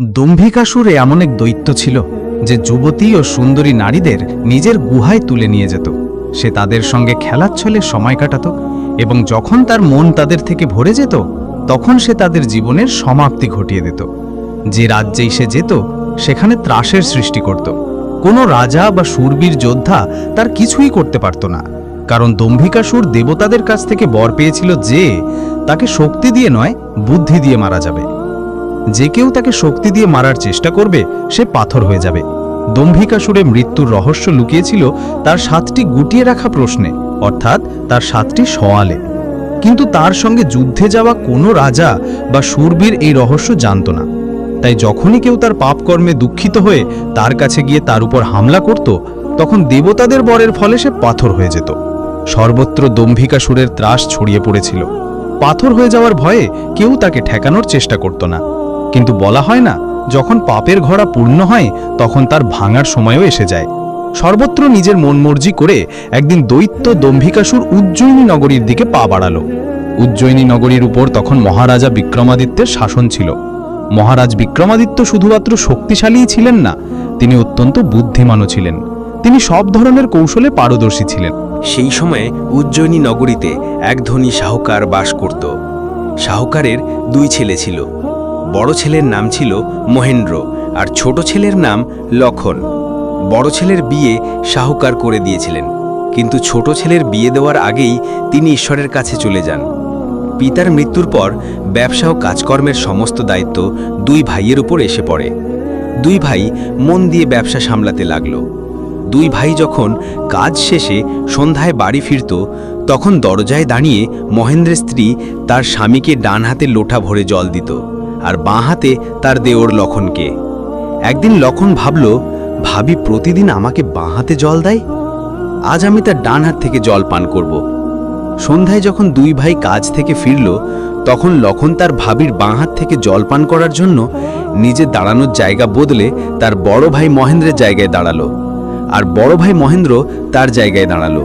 দম্ভিকাসুরে এমন এক দৈত্য ছিল যে যুবতী ও সুন্দরী নারীদের নিজের গুহায় তুলে নিয়ে যেত। সে তাদের সঙ্গে খেলার ছলে সময় কাটাত এবং যখন তার মন তাদের থেকে ভরে যেত, তখন সে তাদের জীবনের সমাপ্তি ঘটিয়ে দিত। যে রাজ্যেই সে যেত, সেখানে ত্রাসের সৃষ্টি করত। কোনো রাজা বা সুরবীর যোদ্ধা তার কিছুই করতে পারত না, কারণ দম্ভিকাসুর দেবতাদের কাছ থেকে বর পেয়েছিল যে, তাকে শক্তি দিয়ে নয়, বুদ্ধি দিয়ে মারা যাবে। যে কেউ তাকে শক্তি দিয়ে মারার চেষ্টা করবে, সে পাথর হয়ে যাবে। দম্ভিকাসুরে মৃত্যুর রহস্য লুকিয়েছিল তার সাতটি গুটিয়ে রাখা প্রশ্নে, অর্থাৎ তার সাতটি সওয়ালে কিন্তু তার সঙ্গে যুদ্ধে যাওয়া কোনো রাজা বা সুরবীর এই রহস্য জানত না। তাই যখনই কেউ তার পাপকর্মে দুঃখিত হয়ে তার কাছে গিয়ে তার উপর হামলা করত, তখন দেবতাদের বরের ফলে সে পাথর হয়ে যেত। সর্বত্র দম্ভিকাসুরের ত্রাস ছড়িয়ে পড়েছিল। পাথর হয়ে যাওয়ার ভয়ে কেউ তাকে ঠেকানোর চেষ্টা করত না। কিন্তু বলা হয় না, যখন পাপের ঘোড়া পূর্ণ হয়, তখন তার ভাঙার সময়ও এসে যায়। সর্বত্র নিজের মনমর্জি করে একদিন দৈত্য দম্ভিকাসুর উজ্জয়িনী নগরীর দিকে পা বাড়ালো। উজ্জয়িনী নগরীর উপর তখন মহারাজা বিক্রমাদিত্যের শাসন ছিল। মহারাজ বিক্রমাদিত্য শুধুমাত্র শক্তিশালীই ছিলেন না, তিনি অত্যন্ত বুদ্ধিমানও ছিলেন। তিনি সব ধরনের কৌশলে পারদর্শী ছিলেন। সেই সময়ে উজ্জয়িনী নগরীতে এক ধনী সাহকার বাস করত। সাহকারের দুই ছেলে ছিল। বড় ছেলের নাম ছিল মহেন্দ্র আর ছোট ছেলের নাম লক্ষণ। বড় ছেলের বিয়ে সাহুকার করে দিয়েছিলেন, কিন্তু ছোট ছেলের বিয়ে দেওয়ার আগেই তিনি ঈশ্বরের কাছে চলে যান। পিতার মৃত্যুর পর ব্যবসা ও কাজকর্মের সমস্ত দায়িত্ব দুই ভাইয়ের উপর এসে পড়ে। দুই ভাই মন দিয়ে ব্যবসা সামলাতে লাগল। দুই ভাই যখন কাজ শেষে সন্ধ্যায় বাড়ি ফিরত, তখন দরজায় দাঁড়িয়ে মহেন্দ্রের স্ত্রী তার স্বামীকে ডান হাতে লোটা ভরে জল দিত। আর বাঁ হাতে তার দেওর লক্ষণকে একদিন লক্ষণ ভাবল, ভাবি প্রতিদিন আমাকে বাঁ হাতে জল দেয়? আজ আমি তার ডান হাত থেকে জল পান করব। সন্ধ্যায় যখন দুই ভাই কাজ থেকে ফিরল, তখন লক্ষণ তার ভাবির বাঁ হাত থেকে জল পান করার জন্য নিজে দাঁড়ানোর জায়গা বদলে তার বড় ভাই মহেন্দ্রের জায়গায় দাঁড়াল আর বড় ভাই মহেন্দ্র তার জায়গায় দাঁড়াল।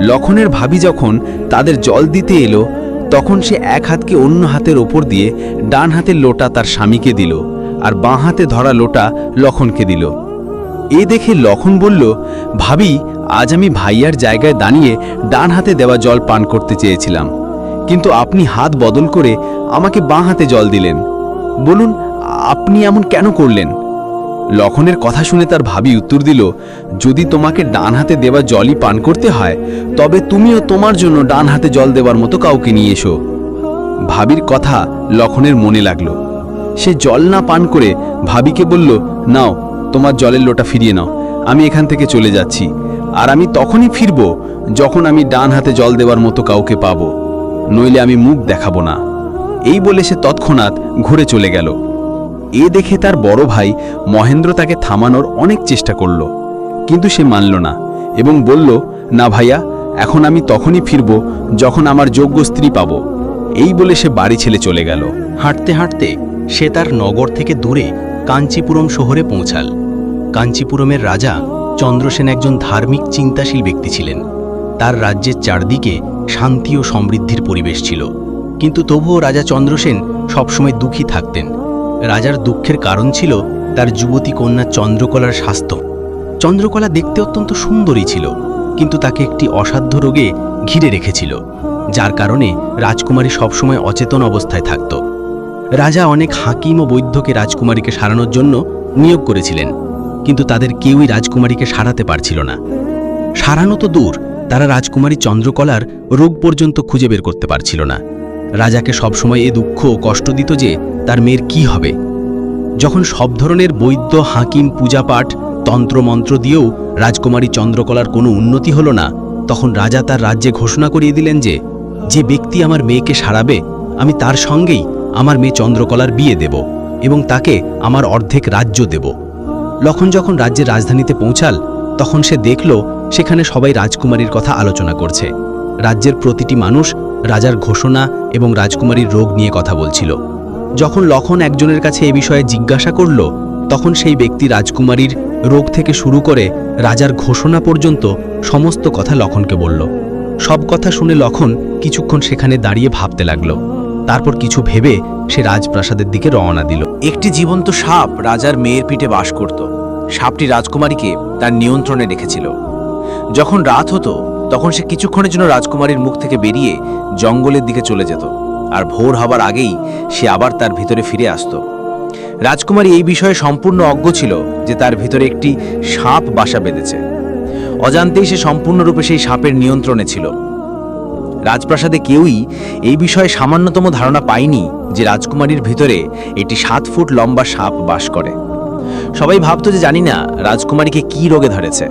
লক্ষণের ভাবি যখন তাদের জল দিতে এলো তখন সে এক হাতকে অন্য হাতের ওপর দিয়ে ডান হাতের লোটা তার স্বামীকে দিল আর বাঁ হাতে ধরা লোটা লখনকে দিল। এ দেখে লখন বলল, ভাবি, আজ আমি ভাইয়ার জায়গায় দাঁড়িয়ে ডান হাতে দেওয়া জল পান করতে চেয়েছিলাম। কিন্তু আপনি হাত বদল করে আমাকে বাঁ হাতে জল দিলেন। বলুন, আপনি এমন কেন করলেন? লক্ষণের কথা শুনে তার ভাবি উত্তর দিল, যদি তোমাকে ডান হাতে দেওয়া জলই পান করতে হয়, তবে তুমিও তোমার জন্য ডান হাতে জল দেওয়ার মতো কাউকে নিয়ে এসো। ভাবির কথা লক্ষণের মনে লাগল। সে জল না পান করে ভাবিকে বলল, নাও, তোমার জলের লোটা ফিরিয়ে নাও, আমি এখান থেকে চলে যাচ্ছি, আর আমি তখনই ফিরব যখন আমি ডান হাতে জল দেওয়ার মতো কাউকে পাবো, নইলে আমি মুখ দেখাবো না। এই বলে সে তৎক্ষণাৎ ঘুরে চলে গেল। এ দেখে তার বড় ভাই মহেন্দ্র তাকে থামানোর অনেক চেষ্টা করল, কিন্তু সে মানল না এবং বলল, না ভাইয়া, এখন আমি তখনই ফিরব যখন আমার যোগ্য স্ত্রী পাব। এই বলে সে বাড়ি ছেলে চলে গেল। হাঁটতে হাঁটতে সে তার নগর থেকে দূরে কাঞ্চিপুরম শহরে পৌঁছাল। কাঞ্চিপুরমের রাজা চন্দ্রসেন একজন ধার্মিক, চিন্তাশীল ব্যক্তি ছিলেন। তার রাজ্যের চারদিকে শান্তি ও সমৃদ্ধির পরিবেশ ছিল। কিন্তু তবুও রাজা চন্দ্রসেন সবসময় দুঃখী থাকতেন। রাজার দুঃখের কারণ ছিল তার যুবতী কন্যা চন্দ্রকলার স্বাস্থ্য। চন্দ্রকলা দেখতে অত্যন্ত সুন্দরী ছিল, কিন্তু তাকে একটি অসাধ্য রোগে ঘিরে রেখেছিল, যার কারণে রাজকুমারী সবসময় অচেতন অবস্থায় থাকত। রাজা অনেক হাকিম ও বৈদ্যকে রাজকুমারীকে সারানোর জন্য নিয়োগ করেছিলেন, কিন্তু তাদের কেউই রাজকুমারীকে সারাতে পারছিল না। সারানো তো দূর, তারা রাজকুমারী চন্দ্রকলার রোগ পর্যন্ত খুঁজে বের করতে পারছিল না। রাজাকে সবসময় এ দুঃখ কষ্ট দিত যে তার মেয়ের কি হবে। যখন সব ধরনের বৈদ্য, হাকিম, পূজাপাঠ, তন্ত্রমন্ত্র দিয়েও রাজকুমারী চন্দ্রকলার কোনো উন্নতি হল না, তখন রাজা তার রাজ্যে ঘোষণা করিয়ে দিলেন যে যে ব্যক্তি আমার মেয়েকে সারাবে, আমি তার সঙ্গেই আমার মেয়ে চন্দ্রকলার বিয়ে দেব এবং তাকে আমার অর্ধেক রাজ্য দেব। লখন যখন রাজ্যের রাজধানীতে পৌঁছাল, তখন সে দেখল সেখানে সবাই রাজকুমারীর কথা আলোচনা করছে। রাজ্যের প্রতিটি মানুষ রাজার ঘোষণা এবং রাজকুমারীর রোগ নিয়ে কথা বলছিল। যখন লখন একজনের কাছে এ বিষয়ে জিজ্ঞাসা করল, তখন সেই ব্যক্তি রাজকুমারীর রোগ থেকে শুরু করে রাজার ঘোষণা পর্যন্ত সমস্ত কথা লখনকে বলল। সব কথা শুনে লখন কিছুক্ষণ সেখানে দাঁড়িয়ে ভাবতে লাগল। তারপর কিছু ভেবে সে রাজপ্রাসাদের দিকে রওনা দিল। একটি জীবন্ত সাপ রাজার মেয়ের পিঠে বাস করত। সাপটি রাজকুমারীকে তার নিয়ন্ত্রণে রেখেছিল। যখন রাত হতো তখন সে কিছুক্ষণের জন্য রাজকুমারীর মুখ থেকে বেরিয়ে জঙ্গলের দিকে চলে যেত, আর ভোর হবার আগেই সে আবার তার ভিতরে ফিরে আসত। রাজকুমারী এই বিষয়ে সম্পূর্ণ অজ্ঞ ছিল যে তার ভিতরে একটি সাপ বাসা বেঁধেছে। অজান্তেই সে সম্পূর্ণরূপে সেই সাপের নিয়ন্ত্রণে ছিল। রাজপ্রাসাদে কেউই এই বিষয়ে সামান্যতম ধারণা পায়নি যে রাজকুমারীর ভিতরে একটি সাত ফুট লম্বা সাপ বাস করে। সবাই ভাবতো যে জানি না রাজকুমারীকে কি রোগে ধরেছে।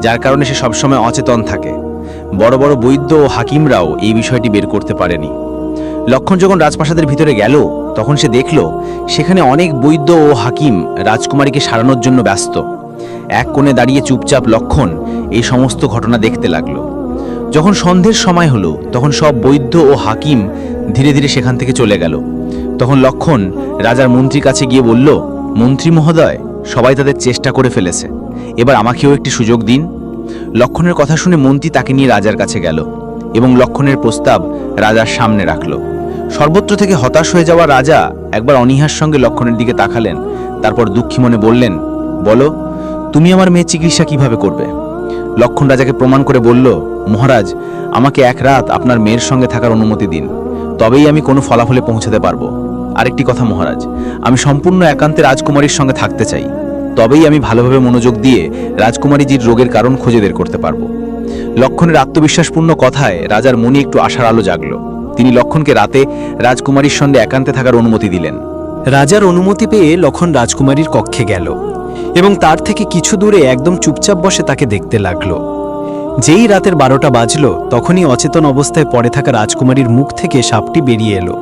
যার কারণে সে সবসময় অচেতন থাকে। বড় বড় বৈদ্য ও হাকিমরাও এই বিষয়টি বের করতে পারেনি। লক্ষণ যখন রাজপ্রাসাদের ভিতরে গেল, তখন সে দেখল, সেখানে অনেক বৈদ্য ও হাকিম রাজকুমারীকে সারানোর জন্য ব্যস্ত। এক কোণে দাঁড়িয়ে চুপচাপ লক্ষণ এই সমস্ত ঘটনা দেখতে লাগল। যখন সন্ধ্যের সময় হলো, তখন সব বৈদ্য ও হাকিম ধীরে ধীরে সেখান থেকে চলে গেল। তখন লক্ষণ রাজার মন্ত্রীর কাছে গিয়ে বলল, মন্ত্রী মহোদয়, সবাই তাদের চেষ্টা করে ফেলেছে। এবার আমাকেও একটি সুযোগ দিন। লক্ষণের কথা শুনে মন্ত্রী তাকে নিয়ে রাজার কাছে গেল এবং লক্ষণের প্রস্তাব রাজার সামনে রাখল। সর্বত্র থেকে হতাশ হয়ে যাওয়া রাজা একবার অনীহার সঙ্গে লক্ষণের দিকে তাকালেন, তারপর দুঃখী মনে বললেন, বলো, তুমি আমার মেয়ের চিকিৎসা কীভাবে করবে? লক্ষণ রাজাকে প্রমাণ করে বলল, মহারাজ, আমাকে এক রাত আপনার মেয়ের সঙ্গে থাকার অনুমতি দিন, তবেই আমি কোনো ফলাফলে পৌঁছাতে পারব। আরেকটি কথা মহারাজ, আমি সম্পূর্ণ একান্তে রাজকুমারীর সঙ্গে থাকতে চাই। তবেই আমি ভালোভাবে মনোযোগ দিয়ে রাজকুমারীজির রোগের কারণ খুঁজে বের করতে পারব। লক্ষণের আত্মবিশ্বাসপূর্ণ কথায় রাজার মনে একটু আশার আলো জাগলো। তিনি লক্ষণকে রাতে রাজকুমারীর সঙ্গে একান্তে থাকার অনুমতি দিলেন। রাজার অনুমতি পেয়ে লক্ষণ রাজকুমারীর কক্ষে গেল এবং তার থেকে কিছু দূরে একদম চুপচাপ বসে তাকে দেখতে লাগল। যেই রাতের বারোটা বাজলো, তখনই অচেতন অবস্থায় পড়ে থাকা রাজকুমারীর মুখ থেকে সাপটি বেরিয়ে এলো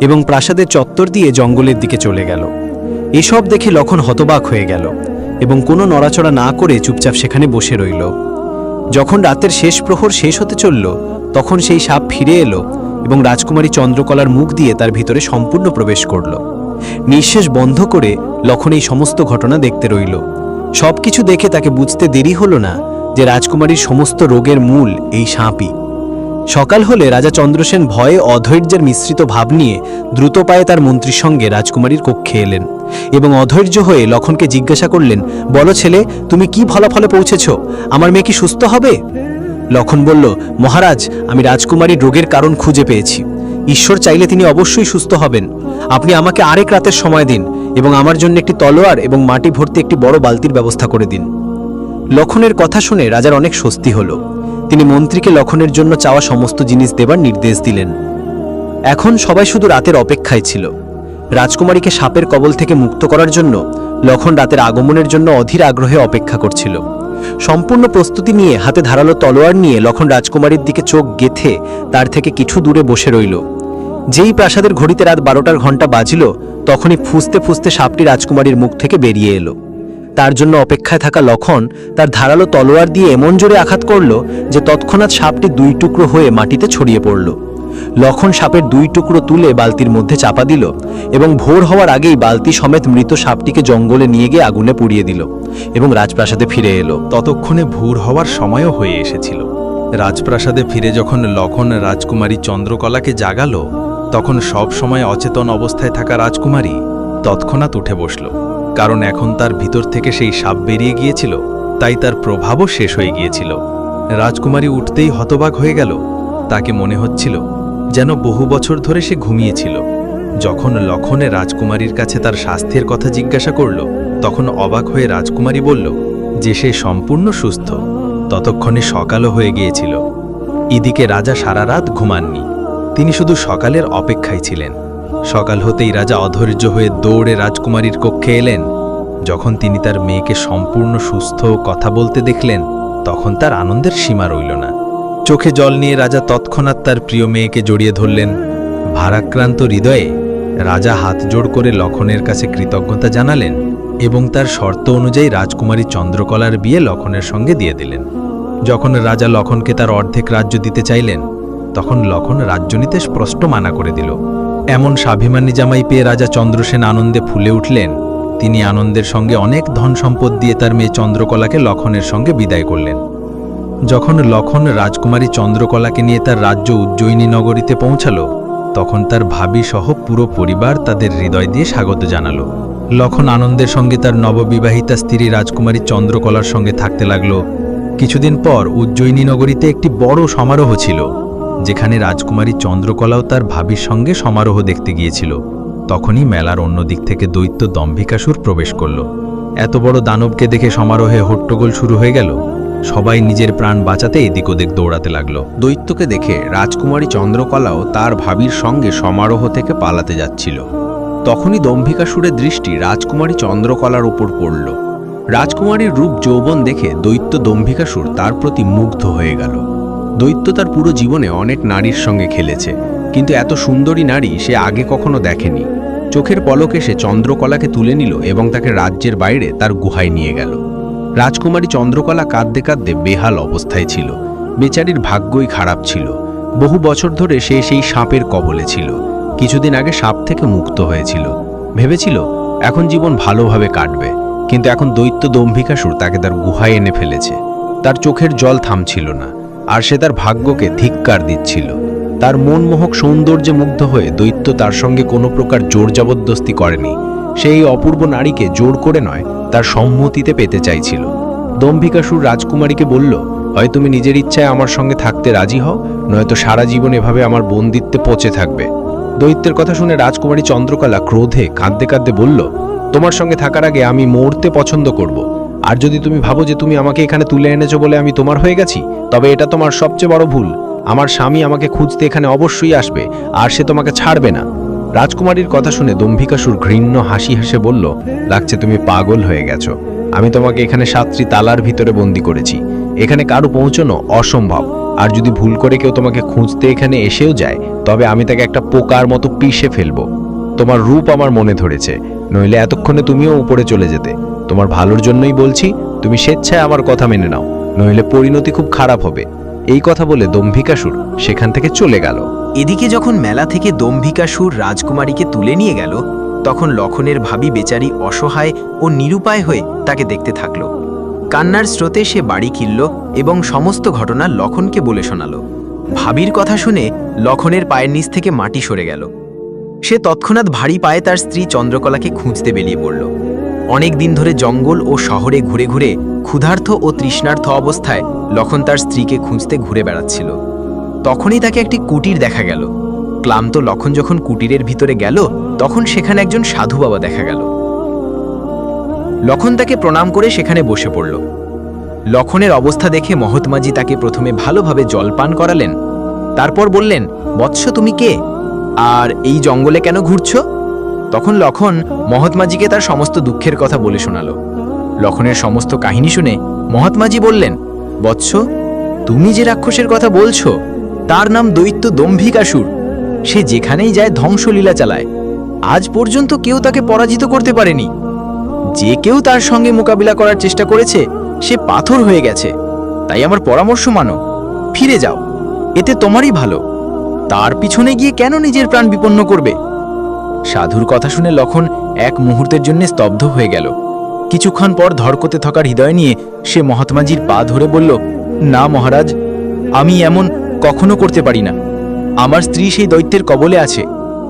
এবং প্রাসাদের চত্বর দিয়ে জঙ্গলের দিকে চলে গেল। এসব দেখে লক্ষণ হতবাক হয়ে গেল এবং কোনো নড়াচড়া না করে চুপচাপ সেখানে বসে রইল। যখন রাতের শেষ প্রহর শেষ হতে চলল, তখন সেই সাপ ফিরে এলো এবং রাজকুমারী চন্দ্রকলার মুখ দিয়ে তার ভিতরে সম্পূর্ণ প্রবেশ করল। নিঃশেষ বন্ধ করে লক্ষণ এই সমস্ত ঘটনা দেখতে রইল। সবকিছু দেখে তাকে বুঝতে দেরি হলো না যে রাজকুমারীর সমস্ত রোগের মূল এই সাপই। সকাল হলে রাজা চন্দ্রসেন ভয়ে অধৈর্যের মিশ্রিত ভাব নিয়ে দ্রুত পায়ে তার মন্ত্রীর সঙ্গে রাজকুমারীর কক্ষে এলেন এবং অধৈর্য হয়ে লক্ষণকে জিজ্ঞাসা করলেন, বলো ছেলে, তুমি কি ফলাফলে পৌঁছেছ? আমার মেয়ে কি সুস্থ হবে? লক্ষণ বলল, মহারাজ, আমি রাজকুমারীর রোগের কারণ খুঁজে পেয়েছি। ঈশ্বর চাইলে তিনি অবশ্যই সুস্থ হবেন। আপনি আমাকে আরেক রাতের সময় দিন এবং আমার জন্য একটি তলোয়ার এবং মাটি ভর্তি একটি বড় বালতির ব্যবস্থা করে দিন লক্ষণের কথা শুনে রাজার অনেক স্বস্তি হল। তিনি মন্ত্রীকে লক্ষণের জন্য চাওয়া সমস্ত জিনিস দেবার নির্দেশ দিলেন। এখন সবাই শুধু রাতের অপেক্ষায় ছিল। রাজকুমারীকে সাপের কবল থেকে মুক্ত করার জন্য লক্ষণ রাতের আগমনের জন্য অধীর আগ্রহে অপেক্ষা করছিল। সম্পূর্ণ প্রস্তুতি নিয়ে হাতে ধারালো তলোয়ার নিয়ে লক্ষণ রাজকুমারীর দিকে চোখ গেথে তার থেকে কিছু দূরে বসে রইল। যেই প্রাসাদের ঘড়িতে রাত বারোটার ঘণ্টা বাজল, তখনই ফুসতে ফুসতে সাপটি রাজকুমারীর মুখ থেকে বেরিয়ে এলো। তার জন্য অপেক্ষায় থাকা লক্ষণ তার ধারালো তলোয়ার দিয়ে এমন জোরে আঘাত করল যে তৎক্ষণাৎ সাপটি দুই টুকরো হয়ে মাটিতে ছড়িয়ে পড়ল। লক্ষণ সাপের দুই টুকরো তুলে বালতির মধ্যে চাপা দিল এবং ভোর হওয়ার আগেই বালতি সমেত মৃত সাপটিকে জঙ্গলে নিয়ে গিয়ে আগুনে পুড়িয়ে দিল এবং রাজপ্রাসাদে ফিরে এলো। ততক্ষণে ভোর হওয়ার সময়ও হয়ে এসেছিল। রাজপ্রাসাদে ফিরে যখন লক্ষণ রাজকুমারী চন্দ্রকলাকে জাগালো, তখন সব সময় অচেতন অবস্থায় থাকা রাজকুমারী তৎক্ষণাৎ উঠে বসল। কারণ এখন তার ভিতর থেকে সেই সাপ বেরিয়ে গিয়েছিল, তাই তার প্রভাবও শেষ হয়ে গিয়েছিল। রাজকুমারী উঠতেই হতবাক হয়ে গেল। তাকে মনে হচ্ছিল যেন বহু বছর ধরে সে ঘুমিয়েছিল। যখন লক্ষণে রাজকুমারীর কাছে তার স্বাস্থ্যের কথা জিজ্ঞাসা করল, তখন অবাক হয়ে রাজকুমারী বলল, যে সে সম্পূর্ণ সুস্থ। ততক্ষণে সকালও হয়ে গিয়েছিল। এদিকে রাজা সারা রাত ঘুমাননি। তিনি শুধু সকালের অপেক্ষায় ছিলেন। সকাল হতেই রাজা অধৈর্য হয়ে দৌড়ে রাজকুমারীর কক্ষে এলেন। যখন তিনি তার মেয়েকে সম্পূর্ণ সুস্থ কথা বলতে দেখলেন, তখন তার আনন্দের সীমা রইল না। চোখে জল নিয়ে রাজা তৎক্ষণাৎ তার প্রিয় মেয়েকে জড়িয়ে ধরলেন। ভারাক্রান্ত হৃদয়ে রাজা হাত জোড় করে লক্ষণের কাছে কৃতজ্ঞতা জানালেন এবং তার শর্ত অনুযায়ী রাজকুমারী চন্দ্রকলার বিয়ে লক্ষণের সঙ্গে দিয়ে দিলেন। যখন রাজা লক্ষণকে তার অর্ধেক রাজ্য দিতে চাইলেন, তখন লক্ষণ রাজ্য নিতে স্পষ্ট মানা করে দিল। এমন স্বাভিমানী জামাই পেয়ে রাজা চন্দ্রসেন আনন্দে ফুলে উঠলেন। তিনি আনন্দের সঙ্গে অনেক ধন সম্পদ দিয়ে তার মেয়ে চন্দ্রকলাকে লক্ষণের সঙ্গে বিদায় করলেন। যখন লক্ষণ রাজকুমারী চন্দ্রকলাকে নিয়ে তার রাজ্য উজ্জয়িনী নগরীতে পৌঁছালো, তখন তার ভাবি সহ পুরো পরিবার তাদের হৃদয় দিয়ে স্বাগত জানালো। লক্ষণ আনন্দের সঙ্গে তার নববিবাহিতা স্ত্রী রাজকুমারী চন্দ্রকলার সঙ্গে থাকতে লাগল। কিছুদিন পর উজ্জয়িনী নগরীতে একটি বড় সমারোহ ছিল। যেখানে রাজকুমারী চন্দ্রকলাও তার ভাবির সঙ্গে সমারোহ দেখতে গিয়েছিল, তখনই মেলার অন্য দিক থেকে দৈত্য দম্ভিকাসুর প্রবেশ করল। এত বড় দানবকে দেখে সমারোহে হট্টগোল শুরু হয়ে গেল। সবাই নিজের প্রাণ বাঁচাতে এদিক ওদিক দৌড়াতে লাগল। দৈত্যকে দেখে রাজকুমারী চন্দ্রকলাও তার ভাবির সঙ্গে সমারোহ থেকে পালাতে যাচ্ছিল। তখনই দম্ভিকাসুরের দৃষ্টি রাজকুমারী চন্দ্রকলার ওপর পড়ল। রাজকুমারীর রূপ যৌবন দেখে দৈত্য দম্ভিকাসুর তার প্রতি মুগ্ধ হয়ে গেল। দৈত্য তার পুরো জীবনে অনেক নারীর সঙ্গে খেলেছে, কিন্তু এত সুন্দরী নারী সে আগে কখনো দেখেনি। চোখের পলকে সে চন্দ্রকলাকে তুলে নিল এবং তাকে রাজ্যের বাইরে তার গুহায় নিয়ে গেল। রাজকুমারী চন্দ্রকলা কাঁদতে কাঁদতে বেহাল অবস্থায় ছিল। বেচারির ভাগ্যই খারাপ ছিল। বহু বছর ধরে সে সেই সাপের কবলে ছিল। কিছুদিন আগে সাপ থেকে মুক্ত হয়েছিল। ভেবেছিল, এখন জীবন ভালোভাবে কাটবে, কিন্তু এখন দৈত্য দম্ভিকাসুর তাকে তার গুহায় এনে ফেলেছে। তার চোখের জল থামছিল না। আর সে তার ভাগ্যকে ধিক্কার দিচ্ছিল। তার মনমোহক সৌন্দর্যে মুগ্ধ হয়ে দৈত্য তার সঙ্গে কোনো প্রকার জোর জবরদস্তি করেনি। সেই অপূর্ব নারীকে জোর করে নয়, তার সম্মতিতে পেতে চাইছিল। দম্ভিকাসুর রাজকুমারীকে বলল, হয় তুমি নিজের ইচ্ছায় আমার সঙ্গে থাকতে রাজি হও, নয়তো সারা জীবন এভাবে আমার বন্দিত্বে পচে থাকবে। দৈত্যের কথা শুনে রাজকুমারী চন্দ্রকলা ক্রোধে কাঁদতে কাঁদতে বলল, তোমার সঙ্গে থাকার আগে আমি মরতে পছন্দ করব। আর যদি তুমি ভাবো যে তুমি আমাকে এখানে তুলে এনেছো বলে আমি তোমার হয়ে গেছি, তবে এটা তোমার সবচেয়ে বড় ভুল। আমার স্বামী আমাকে খুঁজতে এখানে অবশ্যই আসবে, আর সে তোমাকে ছাড়বে না। রাজকুমারীর কথা শুনে দম্ভিকাসুর ঘৃণ্য হাসি হেসে বলল, লাগছে তুমি পাগল হয়ে গেছো। আমি তোমাকে এখানে সাতটি তালার ভিতরে বন্দি করেছি। এখানে কারও পৌঁছানো অসম্ভব। আর যদি ভুল করে কেউ তোমাকে খুঁজতে এখানে এসেও যায়, তবে আমি তাকে একটা পোকার মতো পিষে ফেলব। তোমার রূপ আমার মনে ধরেছে, নইলে এতক্ষণে তুমিও উপরে চলে যেতে। তোমার ভালোর জন্যই বলছি, তুমি স্বেচ্ছায় আমার কথা মেনে নাও, নইলে পরিণতি খুব খারাপ হবে। এই কথা বলে দম্ভিকাসুর সেখান থেকে চলে গেল। এদিকে যখন মেলা থেকে দম্ভিকাসুর রাজকুমারীকে তুলে নিয়ে গেল, তখন লক্ষণের ভাবি বেচারি অসহায় ও নিরুপায় হয়ে তাকে দেখতে থাকল। কান্নার স্রোতে সে বাড়ি কিনল এবং সমস্ত ঘটনা লক্ষণকে বলে শোনাল। ভাবির কথা শুনে লক্ষণের পায়ের নিচ থেকে মাটি সরে গেল। সে তৎক্ষণাৎ ভারী পায়ে তার স্ত্রী চন্দ্রকলাকে খুঁজতে বেরিয়ে পড়ল। অনেক দিন ধরে জঙ্গল ও শহরে ঘুরে ঘুরে ক্ষুধার্থ ও তৃষ্ণার্থ অবস্থায় লখন তার স্ত্রীকে খুঁজতে ঘুরে বেড়াচ্ছিল। তখনই তাকে একটি কুটির দেখা গেল। ক্লান্ত লখন যখন কুটিরের ভিতরে গেল, তখন সেখানে একজন সাধু বাবা দেখা গেল। লখন তাকে প্রণাম করে সেখানে বসে পড়ল। লক্ষণের অবস্থা দেখে মহাত্মাজি তাকে প্রথমে ভালোভাবে জলপান করালেন, তারপর বললেন, বৎস, তুমি কে? আর এই জঙ্গলে কেন ঘুরছ? তখন লক্ষণ মহাত্মাজিকে তার সমস্ত দুঃখের কথা বলে শোনালো। লক্ষণের সমস্ত কাহিনী শুনে মহাত্মাজি বললেন, বৎস, তুমি যে রাক্ষসের কথা বলছো, তার নাম দৈত্য দম্ভিকাসুর। সে যেখানেই যায় ধ্বংসলীলা চালায়। আজ পর্যন্ত কেউ তাকে পরাজিত করতে পারেনি। যে কেউ তার সঙ্গে মোকাবিলা করার চেষ্টা করেছে, সে পাথর হয়ে গেছে। তাই আমার পরামর্শ মানো, ফিরে যাও, এতে তোমারই ভালো। তার পিছনে গিয়ে কেন নিজের প্রাণ বিপন্ন করবে? সাধুর কথা শুনে লক্ষণ এক মুহূর্তের জন্য স্তব্ধ হয়ে গেল। কিছুক্ষণ পর ধরকতে থাকার হৃদয় নিয়ে সে মহাত্মাজির পা ধরে বলল, না মহারাজ, আমি এমন কখনো করতে পারি না। আমার স্ত্রী সেই দৈত্যের কবলে আছে।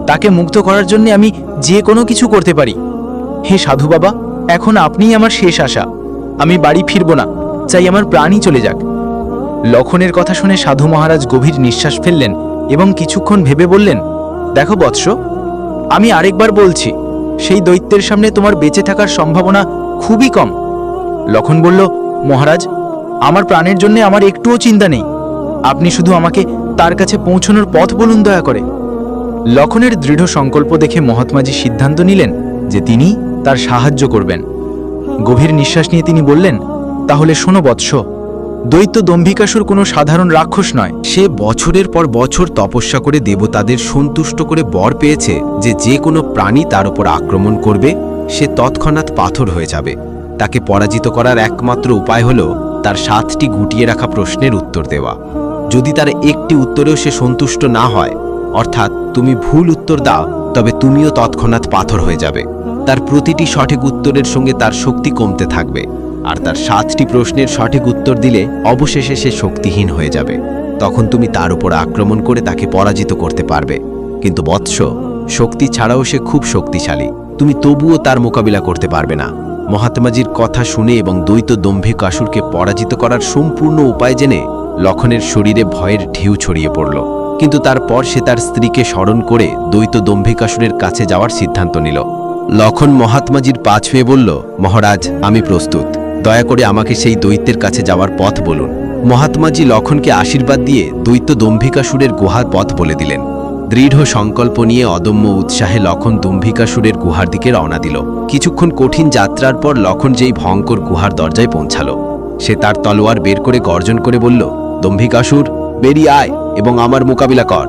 তাকে মুক্ত করার জন্য আমি যে কোনো কিছু করতে পারি। হে সাধু বাবা, এখন আপনিই আমার শেষ আশা। আমি বাড়ি ফিরব না, চাই আমার প্রাণই চলে যাক। লক্ষণের কথা শুনে সাধু মহারাজ গভীর নিঃশ্বাস ফেললেন এবং কিছুক্ষণ ভেবে বললেন, দেখো বৎস আমি আরেকবার বলছি, সেই দৈত্যের সামনে তোমার বেঁচে থাকার সম্ভাবনা খুবই কম। লক্ষণ বলল, মহারাজ, আমার প্রাণের জন্য আমার একটুও চিন্তা নেই। আপনি শুধু আমাকে তার কাছে পৌঁছানোর পথ বলুন দয়া করে। লক্ষণের দৃঢ় সংকল্প দেখে মহাত্মাজি সিদ্ধান্ত নিলেন যে তিনি তার সাহায্য করবেন। গভীর নিঃশ্বাস নিয়ে তিনি বললেন, তাহলে শোনো বৎস দৈত্য দম্ভিকাসুর কোনো সাধারণ রাক্ষস নয়। সে বছরের পর বছর তপস্যা করে দেবতাদের সন্তুষ্ট করে বর পেয়েছে যে যে কোনো প্রাণী তার উপর আক্রমণ করবে, সে তৎক্ষণাৎ পাথর হয়ে যাবে। তাকে পরাজিত করার একমাত্র উপায় হল তার সাতটি গুটিয়ে রাখা প্রশ্নের উত্তর দেওয়া। যদি তার একটি উত্তরেও সে সন্তুষ্ট না হয়, অর্থাৎ তুমি ভুল উত্তর দাও, তবে তুমিও তৎক্ষণাৎ পাথর হয়ে যাবে। তার প্রতিটি সঠিক উত্তরের সঙ্গে তার শক্তি কমতে থাকবে। আর তার সাতটি প্রশ্নের সঠিক উত্তর দিলে অবশেষে সে শক্তিহীন হয়ে যাবে। তখন তুমি তার উপর আক্রমণ করে তাকে পরাজিত করতে পারবে। কিন্তু বৎস, শক্তি ছাড়াও সে খুব শক্তিশালী। তুমি তবুও তার মোকাবিলা করতে পারবে না। মহাত্মাজির কথা শুনে এবং দ্বৈত দম্ভিক আসুরকে পরাজিত করার সম্পূর্ণ উপায় জেনে লক্ষণের শরীরে ভয়ের ঢেউ ছড়িয়ে পড়ল। কিন্তু তারপর সে তার স্ত্রীকে স্মরণ করে দ্বৈত দম্ভিকাসুরের কাছে যাওয়ার সিদ্ধান্ত নিল। লক্ষণ মহাত্মাজির পা ছুঁয়ে বলল, মহারাজ, আমি প্রস্তুত। দয়া করে আমাকে সেই দৈত্যের কাছে যাওয়ার পথ বলুন। মহাত্মাজি লক্ষণকে আশীর্বাদ দিয়ে দৈত্য দম্ভিকাসুরের গুহার পথ বলে দিলেন। দৃঢ় সংকল্প নিয়ে অদম্য উৎসাহে লক্ষণ দম্ভিকাসুরের গুহার দিকে রওনা দিল। কিছুক্ষণ কঠিন যাত্রার পর লক্ষণ যেই ভয়ঙ্কর গুহার দরজায় পৌঁছালো। সে তার তলোয়ার বের করে গর্জন করে বলল, দম্ভিকাসুর, বেরিয়ে আয় এবং আমার মোকাবিলা কর।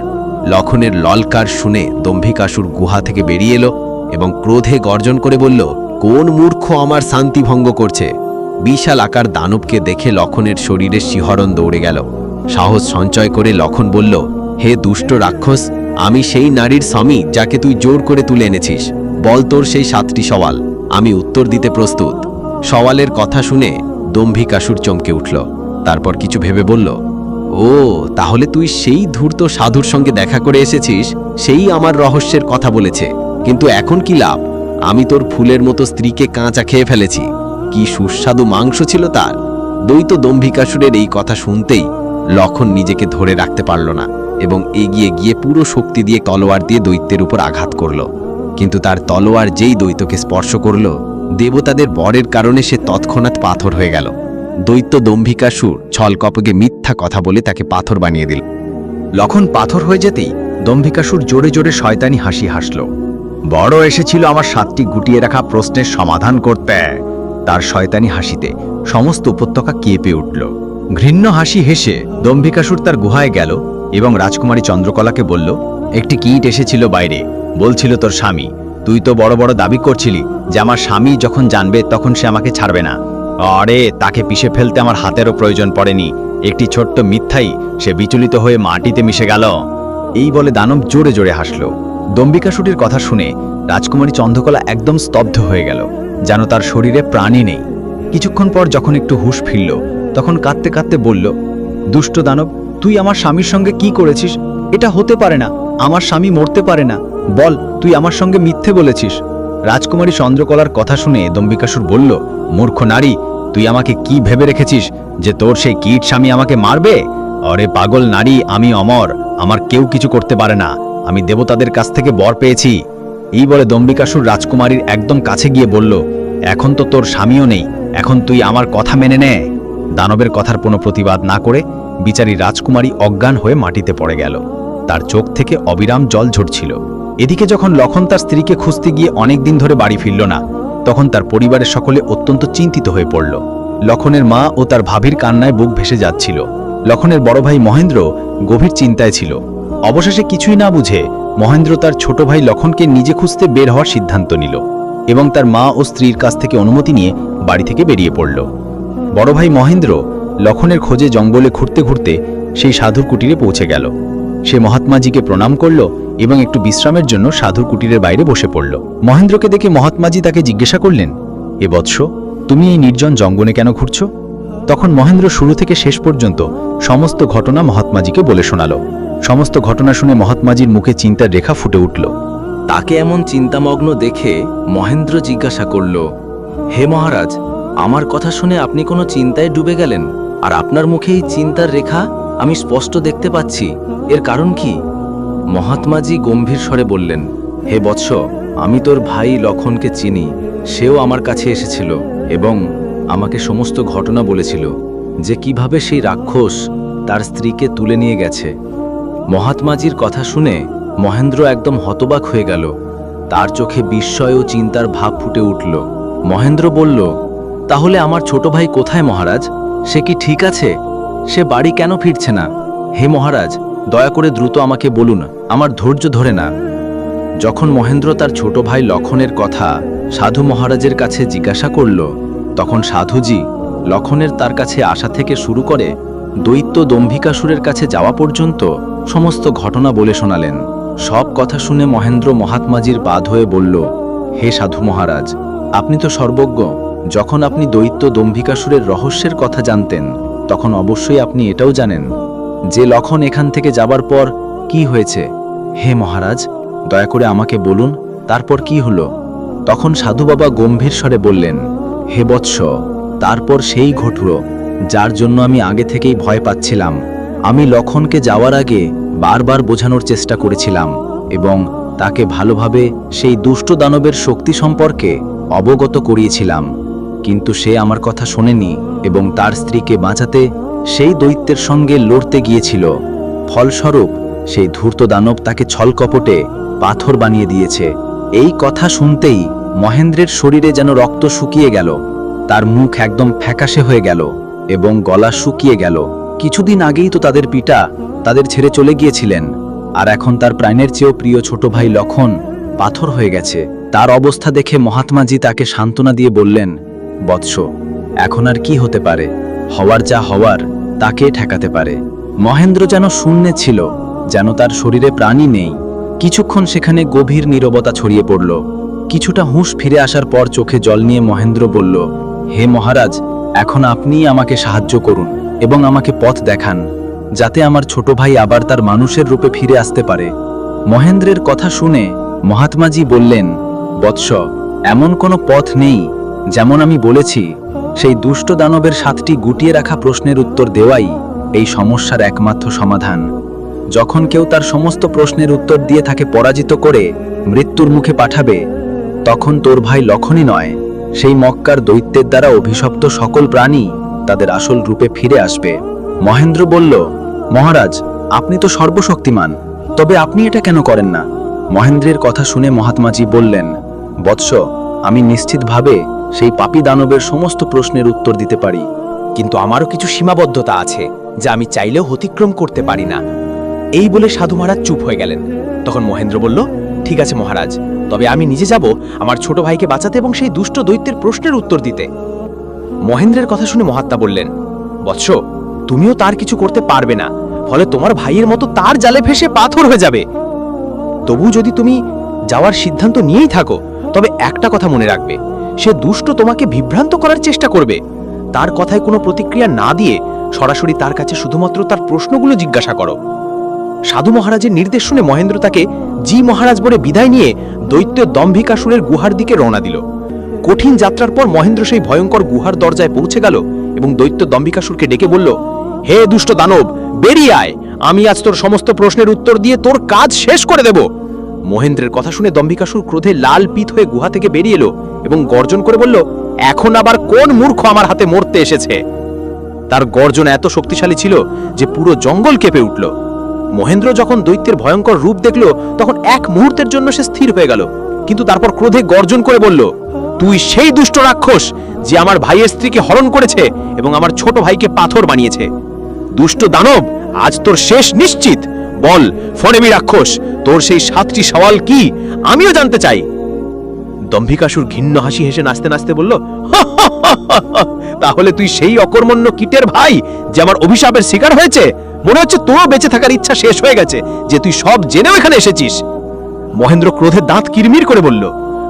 লক্ষণের ললকার শুনে দম্ভিকাসুর গুহা থেকে বেরিয়ে এলো এবং ক্রোধে গর্জন করে বলল, কোন মূর্খ আমার শান্তি ভঙ্গ করছে? বিশাল আকার দানবকে দেখে লক্ষণের শরীরে শিহরণ দৌড়ে গেল। সাহস সঞ্চয় করে লক্ষণ বলল, হে দুষ্ট রাক্ষস, আমি সেই নারীর স্বামী যাকে তুই জোর করে তুলে এনেছিস। বল তোর সেই সাতটি সওয়াল। আমি উত্তর দিতে প্রস্তুত। সওয়ালের কথা শুনে দম্ভিকাসুর চমকে উঠল। তারপর কিছু ভেবে বলল, ও, তাহলে তুই সেই ধূর্ত সাধুর সঙ্গে দেখা করে এসেছিস, সেই আমার রহস্যের কথা বলেছে। কিন্তু এখন কি লাভ? আমি তোর ফুলের মতো স্ত্রীকে কাঁচা খেয়ে ফেলেছি। কি সুস্বাদু মাংস ছিল তার? দ্বৈত দম্ভিকাসুরের এই কথা শুনতেই লক্ষণ নিজেকে ধরে রাখতে পারল না এবং এগিয়ে গিয়ে পুরো শক্তি দিয়ে তলোয়ার দিয়ে দৈত্যের উপর আঘাত করল। কিন্তু তার তলোয়ার যেই দৈত্যকে স্পর্শ করল, দেবতাদের বরের কারণে সে তৎক্ষণাৎ পাথর হয়ে গেল। দৈত্য দম্ভিকাসুর ছলকপকে মিথ্যা কথা বলে তাকে পাথর বানিয়ে দিল। লক্ষণ পাথর হয়ে যেতেই দম্ভিকাসুর জোরে জোরে শয়তানি হাসি হাসল। বড় এসেছিল আমার সাতটি গুটিয়ে রাখা প্রশ্নের সমাধান করতে। তার শয়তানি হাসিতে সমস্ত উপত্যকা কেঁপে উঠল। ঘৃণ্য হাসি হেসে দম্ভিকাসুর তার গুহায় গেল এবং রাজকুমারী চন্দ্রকলাকে বলল, একটি কীট এসেছিল বাইরে। বলছিল তোর স্বামী, তুই তো বড় বড় দাবি করছিলি যে আমার স্বামী যখন জানবে তখন সে আমাকে ছাড়বে না। আরে, তাকে পিষে ফেলতে আমার হাতেরও প্রয়োজন পড়েনি। একটি ছোট্ট মিথ্যাই সে বিচলিত হয়ে মাটিতে মিশে গেল। এই বলে দানব জোরে জোরে হাসল। দম্বিকাসুটির কথা শুনে রাজকুমারী চন্দ্রকলা একদম স্তব্ধ হয়ে গেল। যেন তার শরীরে প্রাণই নেই। কিছুক্ষণ পর যখন একটু হুঁশ ফিরল, তখন কাঁদতে কাঁদতে বলল, দুষ্ট দানব, তুই আমার স্বামীর সঙ্গে কি করেছিস? এটা হতে পারে না, আমার স্বামী মরতে পারে না। বল, তুই আমার সঙ্গে মিথ্যে বলেছিস? রাজকুমারী চন্দ্রকলার কথা শুনে দম্বিকাসুর বলল, মূর্খ নারী, তুই আমাকে কি ভেবে রেখেছিস যে তোর সেই কীট স্বামী আমাকে মারবে? অরে পাগল নারী, আমি অমর, আমার কেউ কিছু করতে পারে না। আমি দেবতাদের কাছ থেকে বর পেয়েছি। এই বলে দম্বিকাসুর রাজকুমারীর একদম কাছে গিয়ে বলল, এখন তো তোর স্বামীও নেই, এখন তুই আমার কথা মেনে নে। দানবের কথার কোনো প্রতিবাদ না করে বিচারী রাজকুমারী অজ্ঞান হয়ে মাটিতে পড়ে গেল। তার চোখ থেকে অবিরাম জল ঝরছিল। এদিকে যখন লক্ষণ তার স্ত্রীকে খুঁজতে গিয়ে অনেক দিন ধরে বাড়ি ফিরল না, তখন তার পরিবারের সকলে অত্যন্ত চিন্তিত হয়ে পড়ল। লক্ষণের মা ও তার ভাবির কান্নায় বুক ভেসে যাচ্ছিল। লক্ষণের বড় ভাই মহেন্দ্র গভীর চিন্তায় ছিল। অবশেষে কিছুই না বুঝে মহেন্দ্র তার ছোট ভাই লক্ষণকে নিজে খুঁজতে বের হওয়ার সিদ্ধান্ত নিল এবং তার মা ও স্ত্রীর কাছ থেকে অনুমতি নিয়ে বাড়ি থেকে বেরিয়ে পড়ল। বড় ভাই মহেন্দ্র লক্ষণের খোঁজে জঙ্গলে ঘুরতে ঘুরতে সেই সাধুর কুটিরে পৌঁছে গেল। সে মহাত্মাজিকে প্রণাম করল এবং একটু বিশ্রামের জন্য সাধুর কুটিরের বাইরে বসে পড়ল। মহেন্দ্রকে দেখে মহাত্মাজি তাকে জিজ্ঞাসা করলেন, এ বৎস, তুমি এই নির্জন জঙ্গলে কেন ঘুরছ? তখন মহেন্দ্র শুরু থেকে শেষ পর্যন্ত সমস্ত ঘটনা মহাত্মাজিকে বলে শোনাল। সমস্ত ঘটনা শুনে মহাত্মাজির মুখে চিন্তার রেখা ফুটে উঠল। তাকে এমন চিন্তামগ্ন দেখে মহেন্দ্র জিজ্ঞাসা করল, হে মহারাজ, আমার কথা শুনে আপনি কোনো চিন্তায় ডুবে গেলেন? আর আপনার মুখে এই চিন্তার রেখা আমি স্পষ্ট দেখতে পাচ্ছি। এর কারণ কি? মহাত্মাজি গম্ভীর স্বরে বললেন, হে বৎস, আমি তোর ভাই লক্ষণকে চিনি। সেও আমার কাছে এসেছিল এবং আমাকে সমস্ত ঘটনা বলেছিল যে কীভাবে সেই রাক্ষস তার স্ত্রীকে তুলে নিয়ে গেছে। মহাত্মাজির কথা শুনে মহেন্দ্র একদম হতবাক হয়ে গেল। তার চোখে বিস্ময় ও চিন্তার ভাব ফুটে উঠল। মহেন্দ্র বলল, তাহলে আমার ছোট ভাই কোথায় মহারাজ? সে কি ঠিক আছে? সে বাড়ি কেন ফিরছে না? হে মহারাজ, দয়া করে দ্রুত আমাকে বলুন, আমার ধৈর্য ধরে না। যখন মহেন্দ্র তার ছোট ভাই লক্ষণের কথা সাধু মহারাজের কাছে জিজ্ঞাসা করল, তখন সাধুজি লক্ষণের তার কাছে আসা থেকে শুরু করে দৈত্য দম্ভিকাসুরের কাছে যাওয়া পর্যন্ত সমস্ত ঘটনা বলে শোনালেন। সব কথা শুনে মহেন্দ্র মহাত্মাজির বাদ হয়ে বলল, হে সাধু মহারাজ, আপনি তো সর্বজ্ঞ। যখন আপনি দৈত্য দম্ভিকাসুরের রহস্যের কথা জানতেন, তখন অবশ্যই আপনি এটাও জানেন। যে লক্ষণ এখান থেকে যাবার পর কি হয়েছে? হে মহারাজ, দয়া করে আমাকে বলুন, তারপর কি হলো? তখন সাধু বাবা গম্ভীর স্বরে বললেন, হে বৎস, তারপর সেই ঘটল যার জন্য আমি আগে থেকেই ভয় পাচ্ছিলাম। আমি লক্ষণকে যাওয়ার আগে বারবার বোঝানোর চেষ্টা করেছিলাম এবং তাকে ভালোভাবে সেই দুষ্ট দানবের শক্তি সম্পর্কে অবগত করিয়েছিলাম। কিন্তু সে আমার কথা শোনেনি এবং তার স্ত্রীকে বাঁচাতে সেই দৈত্যের সঙ্গে লড়তে গিয়েছিল। ফলস্বরূপ, সেই ধূর্ত দানব তাকে ছলকপটে পাথর বানিয়ে দিয়েছে। এই কথা শুনতেই মহেন্দ্রের শরীরে যেন রক্ত শুকিয়ে গেল। তার মুখ একদম ফ্যাকাশে হয়ে গেল এবং গলা শুকিয়ে গেল। কিছুদিন আগেই তো তাদের পিতা তাদের ছেড়ে চলে গিয়েছিলেন, আর এখন তার প্রাণের চেয়েও প্রিয় ছোট ভাই লক্ষণ পাথর হয়ে গেছে। তার অবস্থা দেখে মহাত্মাজি তাকে সান্ত্বনা দিয়ে বললেন, বৎস, এখন আর কি হতে পারে? হওয়ার যা হওয়ার, তাকে ঠেকাতে পারে। মহেন্দ্র যেন শূন্যে ছিল, যেন তার শরীরে প্রাণই নেই। কিছুক্ষণ সেখানে গভীর নীরবতা ছড়িয়ে পড়ল। কিছুটা হুঁশ ফিরে আসার পর চোখে জল নিয়ে মহেন্দ্র বলল, হে মহারাজ, এখন আপনিই আমাকে সাহায্য করুন। এবং আমাকে পথ দেখান, যাতে আমার ছোট ভাই আবার তার মানুষের রূপে ফিরে আসতে পারে। মহেন্দ্রের কথা শুনে মহাত্মাজি বললেন, বৎস, এমন কোনো পথ নেই, যেমন আমি বলেছি, সেই দুষ্ট দানবের সাতটি গুটিয়ে রাখা প্রশ্নের উত্তর দেওয়াই এই সমস্যার একমাত্র সমাধান। যখন কেউ তার সমস্ত প্রশ্নের উত্তর দিয়ে তাকে পরাজিত করে মৃত্যুর মুখে পাঠাবে, তখন তোর ভাই লক্ষণই নয়, সেই মক্কার দৈত্যের দ্বারা অভিশপ্ত সকল প্রাণী তাদের আসল রূপে ফিরে আসবে। মহেন্দ্র বলল, মহারাজ, আপনি তো সর্বশক্তিমান, তবে আপনি এটা কেন করেন না? মহেন্দ্রের কথা শুনে মহাত্মাজি বললেন, বৎস, আমি নিশ্চিতভাবে সেই পাপী দানবের সমস্ত প্রশ্নের উত্তর দিতে পারি, কিন্তু আমারও কিছু সীমাবদ্ধতা আছে, যা আমি চাইলেও অতিক্রম করতে পারি না। এই বলে সাধু মহারাজ চুপ হয়ে গেলেন। তখন মহেন্দ্র বলল, ঠিক আছে মহারাজ, তবে আমি নিজে যাব আমার ছোট ভাইকে বাঁচাতে এবং সেই দুষ্ট দৈত্যের প্রশ্নের উত্তর দিতে। মহেন্দ্রের কথা শুনে মহাত্মা বললেন, বৎস, তুমিও তার কিছু করতে পারবে না, ফলে তোমার ভাইয়ের মতো তার জালে ফেসে পাথর হয়ে যাবে। তবু যদি তুমি যাওয়ার সিদ্ধান্ত নিয়েই থাকো, তবে একটা কথা মনে রাখবে, সে দুষ্ট তোমাকে বিভ্রান্ত করার চেষ্টা করবে। তার কথায় কোনো প্রতিক্রিয়া না দিয়ে সরাসরি তার কাছে শুধুমাত্র তার প্রশ্নগুলো জিজ্ঞাসা করো। সাধু মহারাজের নির্দেশ শুনে মহেন্দ্র তাকে, জি মহারাজ বলে বিদায় নিয়ে দৈত্য দম্ভিকাসুরের গুহার দিকে রওনা দিল। কঠিন যাত্রার পর মহেন্দ্র সেই ভয়ঙ্কর গুহার দরজায় পৌঁছে গেল এবং দৈত্য দম্ভিকাসুরকে ডেকে বলল, হে দুষ্ট দানব, বেরিয়ে আয়। আমি আজ তোর সমস্ত প্রশ্নের উত্তর দিয়ে তোর কাজ শেষ করে দেব। মহেন্দ্রের কথা শুনে দম্ভিকাসুর ক্রোধে লাল পিত হয়ে গুহা থেকে বেরিয়ে এলো এবং গর্জন করে বলল, এখন আবার কোন মূর্খ আমার হাতে মরতে এসেছে? তার গর্জন এত শক্তিশালী ছিল যে পুরো জঙ্গল কেঁপে উঠল। মহেন্দ্র যখন দৈত্যের ভয়ঙ্কর রূপ দেখল, তখন এক মুহূর্তের জন্য সে স্থির হয়ে গেল, কিন্তু তারপর ক্রোধে গর্জন করে বলল তুই সেই দুষ্ট রাক্ষস যে আমার ভাইয়ের স্ত্রীকে হরণ করেছে এবং আমার ছোট ভাইকে পাথর বানিয়েছে। দুষ্ট দানব, আজ তোর শেষ নিশ্চিত। বল, ফণেমি রাক্ষস, তোর সেই সাতটি সওয়াল কি? আমিও জানতে চাই। দম্ভিকাসুর ঘিন্ন হাসি হেসে নাচতে নাচতে বলল তাহলে তুই সেই অকর্মণ্য কীটের ভাই যে আমার অভিশাপের শিকার হয়েছে? মনে হচ্ছে তোরও বেঁচে থাকার ইচ্ছা শেষ হয়ে গেছে, যে তুই সব জেনেও এখানে এসেছিস। মহেন্দ্র ক্রোধে দাঁত কিরমির করে বলল,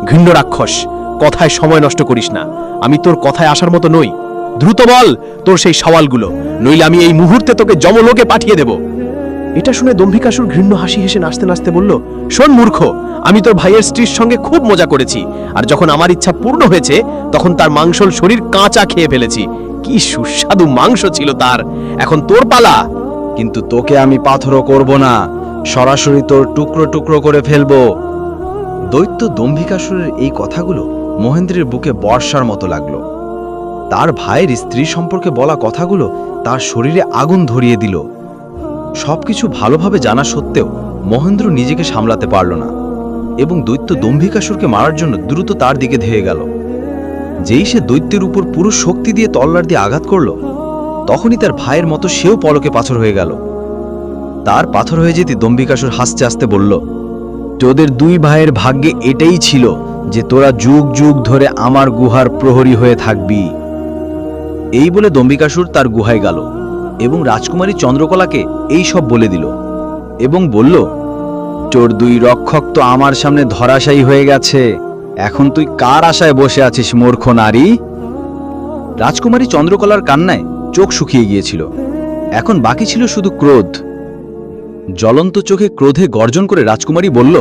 ঘৃণ্য রাক্ষস কথায় সময় নষ্ট করিস না। আমি তোর কথায় আসার মতো নই। দ্রুত বল তোর সেই সওয়ালগুলো। নইলে আমি এই মুহূর্তে তোকে যমলোকে পাঠিয়ে দেব। এটা শুনে দম্ভিকাসুর ঘৃণ্য হাসি হেসে নাচতে নাচতে বলল, শোন মূর্খ, আমি তোর ভাইয়ের স্ত্রীর সঙ্গে খুব মজা করেছি। আর যখন আমার ইচ্ছা পূর্ণ হয়েছে, তখন তার মাংসল শরীর কাঁচা খেয়ে ফেলেছি। কি সুস্বাদু মাংস ছিল তার। এখন তোর পালা। কিন্তু তোকে আমি পাথরও করব না। সরাসরি তোর টুকরো টুকরো করে ফেলব। দৈত্য দম্ভিকাসুরের এই কথাগুলো মহেন্দ্রের বুকে বর্ষার মতো লাগল। তার ভাইয়ের স্ত্রী সম্পর্কে বলা কথাগুলো তার শরীরে আগুন ধরিয়ে দিল। সবকিছু ভালোভাবে জানা সত্ত্বেও মহেন্দ্র নিজেকে সামলাতে পারল না এবং দৈত্য দম্ভিকাসুরকে মারার জন্য দ্রুত তার দিকে ধেয়ে গেল। যেই সে দৈত্যের উপর পুরো শক্তি দিয়ে তল্লার দিয়ে আঘাত করল, তখনই তার ভাইয়ের মতো সেও পলকে পাথর হয়ে গেল। তার পাথর হয়ে যেতে দম্বিকাসুর হাসতে হাসতে বলল, তোদের দুই ভাইয়ের ভাগ্যে এটাই ছিল। যে তোরা যুগ যুগ ধরে আমার গুহার প্রহরী হয়ে থাকবি। এই বলে দম্বিকাসুর তার গুহায় গেল এবং রাজকুমারী চন্দ্রকলাকে এই সব বলে দিল এবং বলল, তোর দুই রক্ষক তো আমার সামনে ধরাশায়ী হয়ে গেছে। এখন তুই কার আশায় বসে আছিস, মূর্খ নারী? রাজকুমারী চন্দ্রকলার কান্নায় চোখ শুকিয়ে গিয়েছিল। এখন বাকি ছিল শুধু ক্রোধ। জ্বলন্ত চোখে ক্রোধে গর্জন করে রাজকুমারী বলল,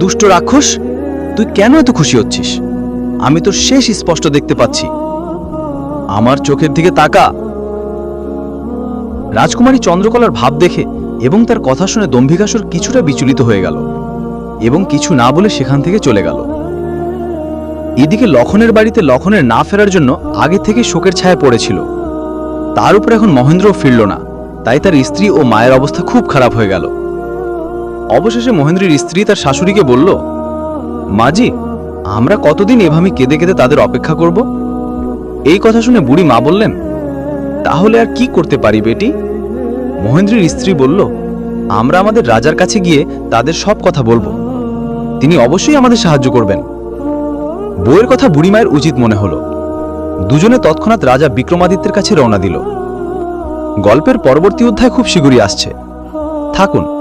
দুষ্ট রাক্ষস তুই কেন এত খুশি হচ্ছিস? আমি তোর শেষ স্পষ্ট দেখতে পাচ্ছি। আমার চোখের দিকে তাকা। রাজকুমারী চন্দ্রকলার ভাব দেখে এবং তার কথা শুনে দম্ভিকাসুর কিছুটা বিচলিত হয়ে গেল এবং কিছু না বলে সেখান থেকে চলে গেল। এদিকে লখনের বাড়িতে লখনের না ফেরার জন্য আগে থেকে শোকের ছায়া পড়েছিল। তার উপর এখন মহেন্দ্রও ফিরল না, তাই তার স্ত্রী ও মায়ের অবস্থা খুব খারাপ হয়ে গেল। অবশেষে মহেন্দ্রের স্ত্রী তার শাশুড়িকে বলল মাজি, আমরা কতদিন এভাবে কেঁদে কেঁদে তাদের অপেক্ষা করব? এই কথা শুনে বুড়ি মা বললেন, তাহলে আর কি করতে পারি বেটি? মহেন্দ্রের স্ত্রী বলল, আমরা আমাদের রাজার কাছে গিয়ে তাদের সব কথা বলব। তিনি অবশ্যই আমাদের সাহায্য করবেন। বইয়ের কথা বুড়িমায়ের উচিত মনে হলো। দুজনে তৎক্ষণাৎ রাজা বিক্রমাদিত্যের কাছে রওনা দিল। গল্পের পরবর্তী অধ্যায় খুব শীঘ্রই আসছে। থাকুন।